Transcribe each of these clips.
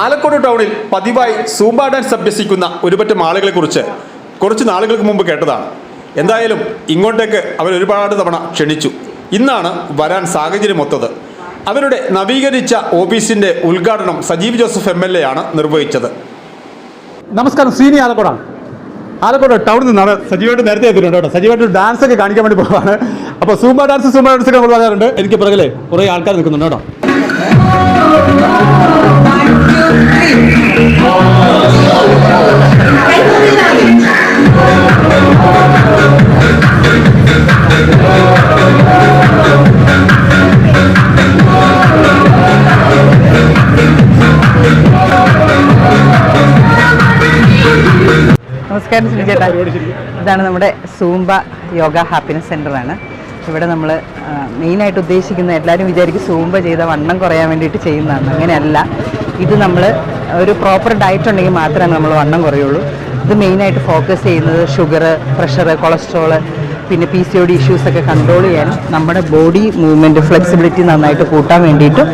ആലക്കോട് ടൗണിൽ പതിവായി Zumba dance അഭ്യസിക്കുന്ന ഒരുപറ്റം ആളുകളെ കുറിച്ച് കുറച്ച് നാളുകൾക്ക് മുമ്പ് കേട്ടതാണ്. എന്തായാലും ഇങ്ങോട്ടേക്ക് അവർ ഒരുപാട് തവണ ക്ഷണിച്ചു. ഇന്നാണ് വരാൻ സാഹചര്യമൊത്തത്. അവരുടെ നവീകരിച്ച ഓഫീസിന്റെ ഉദ്ഘാടനം Sajeev Joseph M L A ആണ് നിർവഹിച്ചത്. നമസ്കാരം സീനി ആലക്കോടാണ് ആലക്കോട് ടൗണിൽ നിന്നാണ് സജീവായിട്ട് നേരത്തെ എത്തിയിട്ടുണ്ട് കേട്ടോ. സജീവായിട്ട് ഡാൻസ് ഒക്കെ കാണിക്കാൻ വേണ്ടി പോവാണ്. അപ്പോൾ സൂംബ ഡാൻസ് സൂംബ ഡാൻസ് ഒക്കെ നമ്മൾ പറയാറുണ്ട് എനിക്ക് പിറകിലെ കുറേ ആൾക്കാർ നിൽക്കുന്നുണ്ട് കേട്ടോ. നമസ്കാരം ശ്രീ ചേട്ടാ ഇതാണ് നമ്മുടെ സൂംബ യോഗ ഹാപ്പിനെസ് സെന്ററാണ് ഇവിടെ നമ്മൾ മെയിനായിട്ട് ഉദ്ദേശിക്കുന്ന എല്ലാവരും വിചാരിക്കും സൂംബ ചെയ്ത വണ്ണം കുറയാൻ വേണ്ടിയിട്ട് ചെയ്യുന്നതാണ്. അങ്ങനെയല്ല. ഇത് നമ്മൾ ഒരു പ്രോപ്പർ ഡയറ്റ് ഉണ്ടെങ്കിൽ മാത്രമേ നമ്മൾ വണ്ണം കുറയുള്ളൂ. ഇത് മെയിനായിട്ട് ഫോക്കസ് ചെയ്യുന്നത് ഷുഗർ പ്രഷർ കൊളസ്ട്രോൾ പിന്നെ പി സി ഒ ഡി ഇഷ്യൂസൊക്കെ കൺട്രോൾ ചെയ്യാനും നമ്മുടെ ബോഡി മൂവ്മെന്റ് ഫ്ലെക്സിബിലിറ്റി നന്നായിട്ട് കൂട്ടാൻ വേണ്ടിയിട്ടും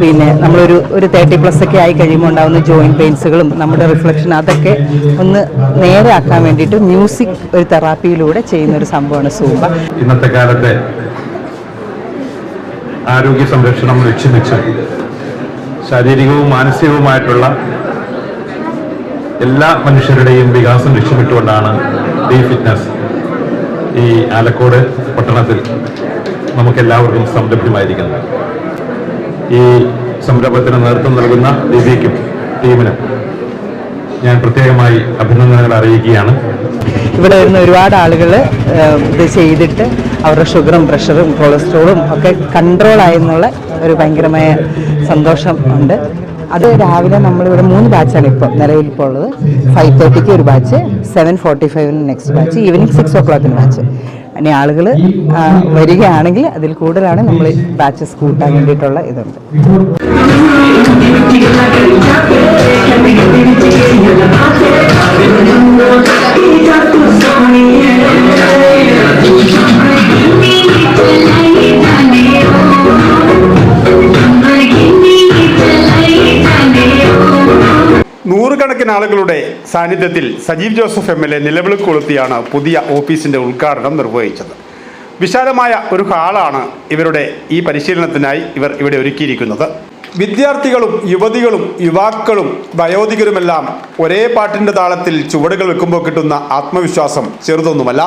പിന്നെ നമ്മളൊരു ഒരു തേർട്ടി പ്ലസ് ഒക്കെ ആയി കഴിയുമ്പോൾ ഉണ്ടാകുന്ന ജോയിൻ പെയിൻസുകളും നമ്മുടെ റിഫ്ലക്ഷൻ അതൊക്കെ ഒന്ന് നേരെ ആക്കാൻ വേണ്ടിയിട്ട് മ്യൂസിക് ഒരു തെറാപ്പിയിലൂടെ ചെയ്യുന്ന ഒരു സംഭവമാണ് സൂമ്പ ഇന്നത്തെ കാലത്തെ ആരോഗ്യ സംരക്ഷണം ലക്ഷ്യം വെച്ച് ശാരീരികവും മാനസികവുമായിട്ടുള്ള എല്ലാ മനുഷ്യരുടെയും വികാസം ലക്ഷ്യമിട്ടുകൊണ്ടാണ് ഡി ഫിറ്റ്നസ്. ഈ ആലക്കോട് പട്ടണത്തിൽ നമുക്കെല്ലാവർക്കും സംരംഭമായിരിക്കുന്നത് ഈ സംരംഭത്തിന് നേതൃത്വം നൽകുന്ന ദിവ്യയ്ക്കും ടീമിനും ഞാൻ പ്രത്യേകമായി അഭിനന്ദനങ്ങൾ അറിയിക്കുകയാണ്. ഇവിടെ വരുന്ന ഒരുപാട് ആളുകൾ ഇത് ചെയ്തിട്ട് അവരുടെ ഷുഗറും പ്രഷറും കൊളസ്ട്രോളും ഒക്കെ കൺട്രോൾ ആയെന്നുള്ള ഒരു ഭയങ്കരമായ സന്തോഷം ഉണ്ട്. അത് രാവിലെ നമ്മളിവിടെ മൂന്ന് ബാച്ചാണ് ഇപ്പോൾ നിലവിൽ ഇപ്പോൾ ഉള്ളത്. ഫൈവ് തേർട്ടിക്ക് ഒരു ബാച്ച് സെവൻ ഫോർട്ടി ഫൈവിന് നെക്സ്റ്റ് ബാച്ച് ഈവനിങ് സിക്സ് ഓ ക്ലോക്കിന് ബാച്ച് ഇനി ആളുകൾ വരികയാണെങ്കിൽ അതിൽ കൂടുതലാണ് നമ്മൾ ബാച്ചസ് കൂട്ടാൻ വേണ്ടിയിട്ടുള്ള ഇതുണ്ട്. നൂറുകണക്കിന് ആളുകളുടെ സാന്നിധ്യത്തിൽ Sajeev Joseph M L A നിലവിളി കൊളുത്തിയാണ് പുതിയ ഓഫീസിന്റെ ഉദ്ഘാടനം നിർവഹിച്ചത്. വിശാലമായ ഒരു ഹാളാണ് ഇവരുടെ ഈ പരിശീലനത്തിനായി ഇവർ ഇവിടെ ഒരുക്കിയിരിക്കുന്നത്. വിദ്യാർത്ഥികളും യുവതികളും യുവാക്കളും വയോധികരുമെല്ലാം ഒരേ പാട്ടിന്റെ താളത്തിൽ ചുവടുകൾ വെക്കുമ്പോൾ കിട്ടുന്ന ആത്മവിശ്വാസം ചെറുതൊന്നുമല്ല.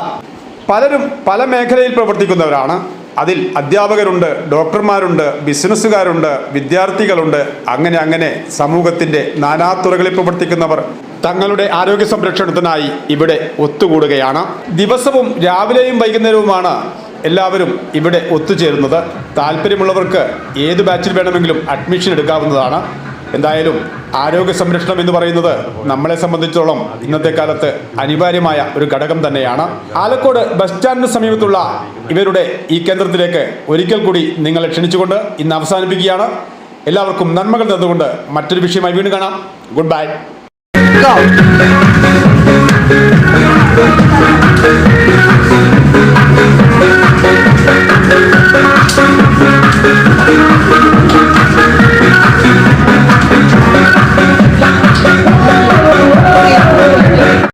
പലരും പല മേഖലയിൽ പ്രവർത്തിക്കുന്നവരാണ്. അതിൽ അധ്യാപകരുണ്ട് ഡോക്ടർമാരുണ്ട് ബിസിനസ്സുകാരുണ്ട് വിദ്യാർത്ഥികളുണ്ട്. അങ്ങനെ അങ്ങനെ സമൂഹത്തിന്റെ നാനാതുറകളിൽ പ്രവർത്തിക്കുന്നവർ തങ്ങളുടെ ആരോഗ്യ സംരക്ഷണത്തിനായി ഇവിടെ ഒത്തുകൂടുകയാണ്. ദിവസവും രാവിലെയും വൈകുന്നേരവുമാണ് എല്ലാവരും ഇവിടെ ഒത്തുചേരുന്നത്. താല്പര്യമുള്ളവർക്ക് ഏത് ബാച്ചിൽ വേണമെങ്കിലും അഡ്മിഷൻ എടുക്കാവുന്നതാണ്. എന്തായാലും ആരോഗ്യ സംരക്ഷണം എന്ന് പറയുന്നത് നമ്മളെ സംബന്ധിച്ചോളം ഇന്നത്തെ കാലത്ത് അനിവാര്യമായ ഒരു ഘടകം തന്നെയാണ്. ആലക്കോട് ബസ് സ്റ്റാൻഡിന് സമീപത്തുള്ള ഇവരുടെ ഈ കേന്ദ്രത്തിലേക്ക് ഒരിക്കൽ കൂടി നിങ്ങളെ ക്ഷണിച്ചുകൊണ്ട് ഇന്ന് അവസാനിപ്പിക്കുകയാണ്. എല്ലാവർക്കും നന്മകൾ തന്നുകൊണ്ട് മറ്റൊരു വിഷയമായി വീണ്ടും കാണാം. Good bye